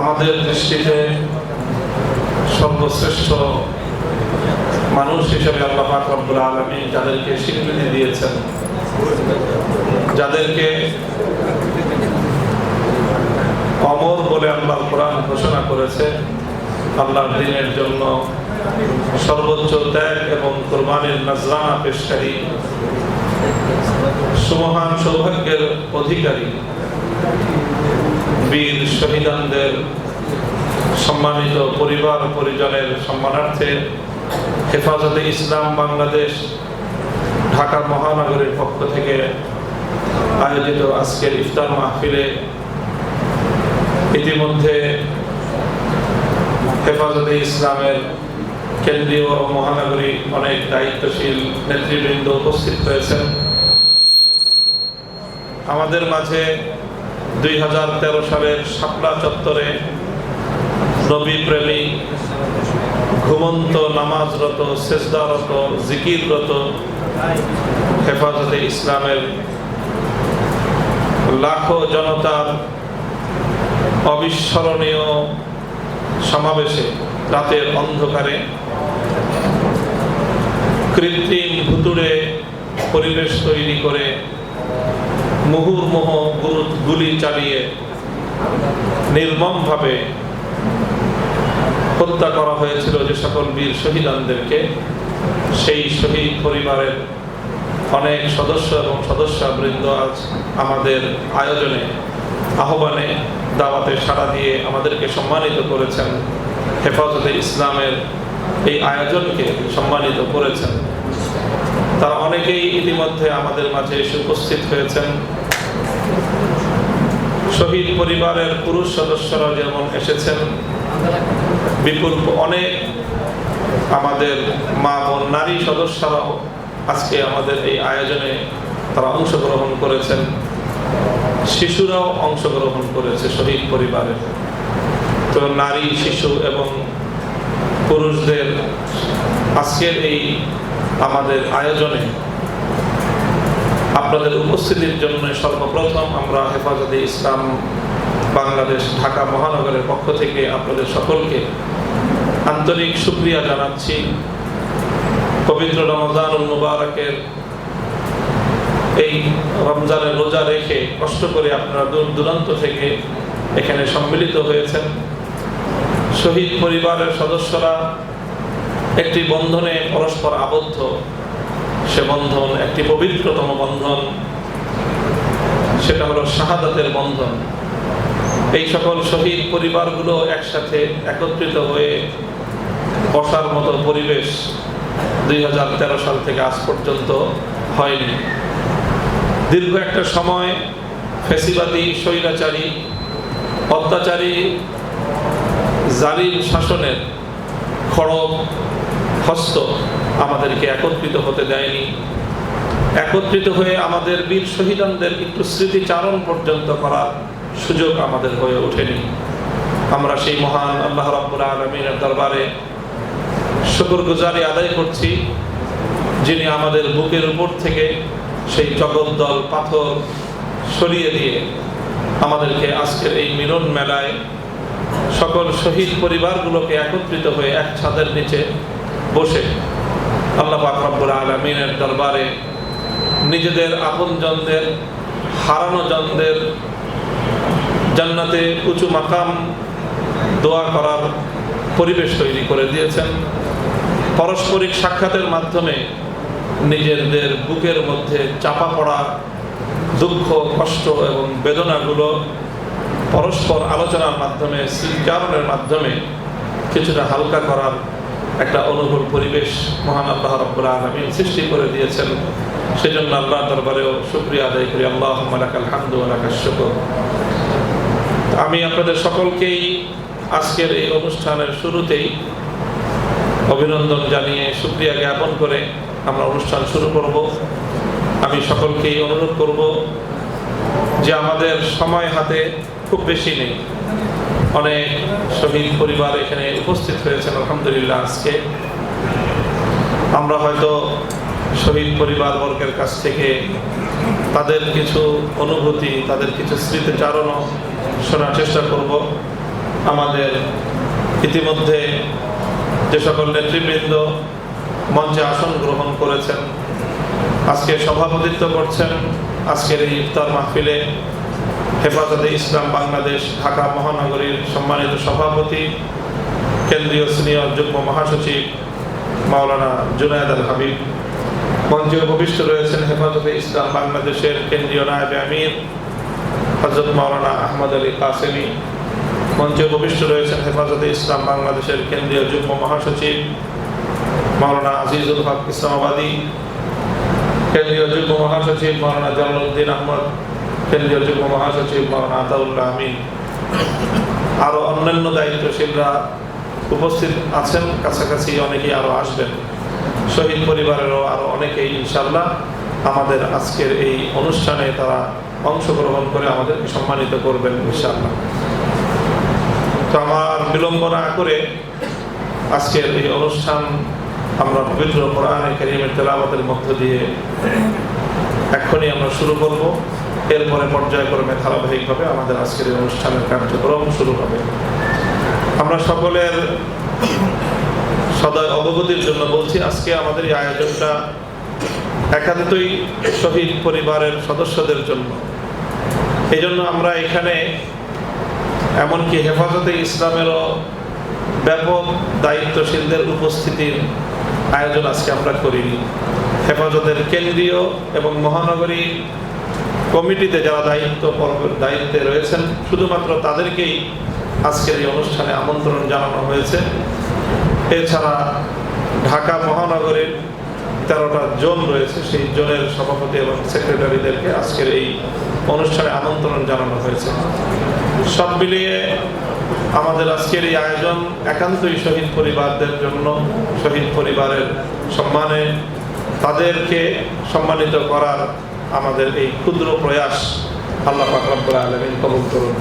আমাদের দৃষ্টিতে সর্বশ্রেষ্ঠ মানুষ হিসেবে আল্লাহ পাক রব্বুল আলমী যাদেরকে স্বীকৃতি দিয়েছেন, যাদেরকে অমর বলে আল্লাহ কোরআন ঘোষণা করেছে, আল্লাহর দিনের জন্য সর্বোচ্চ ত্যাগ এবং কোরবানির নজরানা পেশকারী, সুমহান সৌভাগ্যের অধিকারী। বীর শহীদানদের সম্মানিত পরিবার পরিজনের সম্মানার্থে হেফাজতে ইসলাম বাংলাদেশ ঢাকা মহানগরের পক্ষ থেকে আয়োজিত আজকের ইফতার মাহফিলে ইতিমধ্যে হেফাজতে ইসলামের কেন্দ্রীয় মহানগরী অনেক দায়িত্বশীল নেতৃবৃন্দ উপস্থিত হয়েছেন। আমাদের মাঝে দুই হাজার তেরো সালের শাপলা চত্বরে নবী প্রেমী ঘুমন্ত নামাজরত, সেজদারত, জিকিররত হেফাজতে ইসলামের লাখো জনতার অবিস্মরণীয় সমাবেশে রাতের অন্ধকারে কৃত্রিম ভুতুড়ে পরিবেশ তৈরি করে মুহুর্মুহ গুলি চালিয়ে নির্মমভাবে হত্যা করা হয়েছিল যে সকল বীর শহীদানদেরকে। সেই শহীদ পরিবারের অনেক সদস্য এবং সদস্যবৃন্দ আজ আমাদের আয়োজনে, আহ্বানে, দাওয়াতে সাড়া দিয়ে আমাদেরকে সম্মানিত করেছেন। হেফাজতে ইসলামের এই আয়োজনকে সম্মানিত করেছেন। তারা অনেকেই ইতিমধ্যে আমাদের মাঝে এসে উপস্থিত হয়েছেন। শহীদ পরিবারের পুরুষ সদস্যরা যেমন এসেছেন বিপুল অনেক আমাদের মা বোন নারী সদস্যরাও আজকে আমাদের এই আয়োজনে তারা অংশগ্রহণ করেছেন। শিশুরাও অংশগ্রহণ করেছে শহীদ পরিবারের তো নারী, শিশু এবং পুরুষদের আজকের এই আমাদের আয়োজনে আপনাদের উপস্থিতির জন্য সর্বপ্রথম আমরা হেফাজতে ইসলাম বাংলাদেশ ঢাকা মহানগরের পক্ষ থেকে আপনাদের সকলকে আন্তরিক সুক্রিয়া জানাচ্ছি। পবিত্র রমজানুল মুবারকের এই রমজানের রোজা রেখে কষ্ট করে আপনারা দূর দূরান্ত থেকে এখানে সম্মিলিত হয়েছেন। শহীদ পরিবারের সদস্যরা একটি বন্ধনে পরস্পর আবদ্ধ। সে বন্ধন, একটি পবিত্রতম বন্ধন। সেটা হলো শাহাদাতের বন্ধন। এই সকল শহীদ পরিবারগুলো একসাথে একত্রিত হয়ে বসার মতো পরিবেশ দুই হাজার তেরো সাল থেকে আজ পর্যন্ত হয়নি। দীর্ঘ একটা সময় ফেসিবাদী, স্বৈরাচারী, অত্যাচারী, জালিম শাসনের খড়গ, হস্ত আমাদেরকে একত্রিত হতে দেয়নি। একত্রিত হয়ে আমাদের বীর শহীদানদের একটু স্মৃতিচারণ পর্যন্ত করার সুযোগ আমাদের হয়ে ওঠেনি। আমরা সেই মহান আল্লাহ রাব্বুল আলমিনের দরবারে শুকর গুজারি আদায় করছি, যিনি আমাদের বুকের উপর থেকে সেই জগদ্দল পাথর সরিয়ে দিয়ে আমাদেরকে আজকের এই মিলন মেলায় সকল শহীদ পরিবারগুলোকে একত্রিত হয়ে এক ছাদের নিচে বসে আল্লাহ আকরাবুল আলমিনের দরবারে নিজেদের আপনজনদের হারানো জনদের জান্নাতে উঁচু মাকাম দোয়া করার পরিবেশ তৈরি করে দিয়েছেন। পারস্পরিক সাক্ষাতের মাধ্যমে নিজেদের বুকের মধ্যে চাপা পড়া, দুঃখ, কষ্ট এবং বেদনাগুলো পরস্পর আলোচনার মাধ্যমে, স্বীকারণের মাধ্যমে কিছুটা হালকা করার একটা অনুকূল পরিবেশ মহান আল্লাহ রব্বুল আলমিন সৃষ্টি করে দিয়েছেন। সেজন্য আল্লাহ দরবারেও শুক্রিয়া আদায় করি। আল্লাহ মালাকাল হামদু আলাকাল শুকর। আমি আপনাদের সকলকেই আজকের এই অনুষ্ঠানের শুরুতেই অভিনন্দন জানিয়ে সুক্রিয়া জ্ঞাপন করে আমরা অনুষ্ঠান শুরু করব। আমি সকলকেই অনুরোধ করব যে আমাদের সময় হাতে খুব বেশি নেই। অনেক শহীদ পরিবার এখানে উপস্থিত হয়েছেন, আলহামদুলিল্লাহ আজকে। আমরা হয়তো শহীদ পরিবার বর্গের কাছ থেকে তাদের কিছু অনুভূতি, তাদের কিছু স্মৃতিচারণও শোনার চেষ্টা করব। আমাদের ইতিমধ্যে যে সকল নেতৃবৃন্দ মঞ্চে আসন গ্রহণ করেছেন, আজকে সভাপতিত্ব করছেন, আজকের এই ইফতার মাহফিলে হেফাজতে ইসলাম বাংলাদেশ, ঢাকা মহানগরীর সম্মানিত সভাপতি, কেন্দ্রীয় সিনিয়র যুগ্ম মহাসচিব মাওলানা জুনায়দ আল হাবিব। মঞ্চে উপবিষ্ট রয়েছেন হেফাজতে ইসলাম বাংলাদেশের কেন্দ্রীয় নায়বে আমির হজরত মাওলানা আহমদ আলী কাসেমি। মঞ্চে উপবিষ্ট রয়েছেন হেফাজতে ইসলাম বাংলাদেশের কেন্দ্রীয় যুগ্ম মহাসচিব মাওলানা আজিজুল হক ইসলামাবাদী। কেন্দ্রীয় যুগ্ম মহাসচিব মাওলানা জালালউদ্দিন আহমদ কেন্দ্রীয় যুগ্ম মহাসচিব মাওলানা আতাউল্লাহ আমিন আরও অন্যান্য দায়িত্বশীলরা উপস্থিত আছেন, কাছাকাছি অনেকেই আরও আসবেন। শহীদ পরিবারেরও আরও অনেকেই ইনশাল্লাহ আমাদের আজকের এই অনুষ্ঠানে তারা অংশগ্রহণ করে আমাদেরকে সম্মানিত করবেন ইনশাল্লাহ তো আমার বিলম্ব না করে আজকের এই অনুষ্ঠান আমরা পবিত্র কোরআনে কারিমের তেলাওয়াতের মধ্য দিয়ে এখনই আমরা শুরু করব। এরপরে পর্যায়ক্রমে ধারাবাহিকভাবে আমাদের আজকের এই অনুষ্ঠানের কার্যক্রম শুরু হবে। আমরা সকলের সদয় অবগতির জন্য বলছি, আজকে আমাদের এই আয়োজনটা একান্তই শহীদ পরিবারের সদস্যদের জন্য। এই জন্য আমরা এখানে এমনকি হেফাজতে ইসলামেরও ব্যাপক দায়িত্বশীলদের উপস্থিতির আয়োজন আজকে আমরা করিনি। হেফাজতের কেন্দ্রীয় এবং মহানগরী কমিটিতে যারা দায়িত্ব দায়িত্বে রয়েছেন, শুধুমাত্র তাদেরকেই আজকের এই অনুষ্ঠানে আমন্ত্রণ জানানো হয়েছে। এছাড়া ঢাকা মহানগরের তেরোটা জোন রয়েছে, সেই জোনের সভাপতি এবং সেক্রেটারিদেরকে আজকের এই অনুষ্ঠানে আমন্ত্রণ জানানো হয়েছে। সব মিলিয়ে আমাদের আজকের এই আয়োজন একান্তই শহীদ পরিবারদের জন্য, শহীদ পরিবারের সম্মানে তাদেরকে সম্মানিত করার আমাদের এই ক্ষুদ্র প্রয়াস আল্লাহ পাক আলমিন কবুল করুন।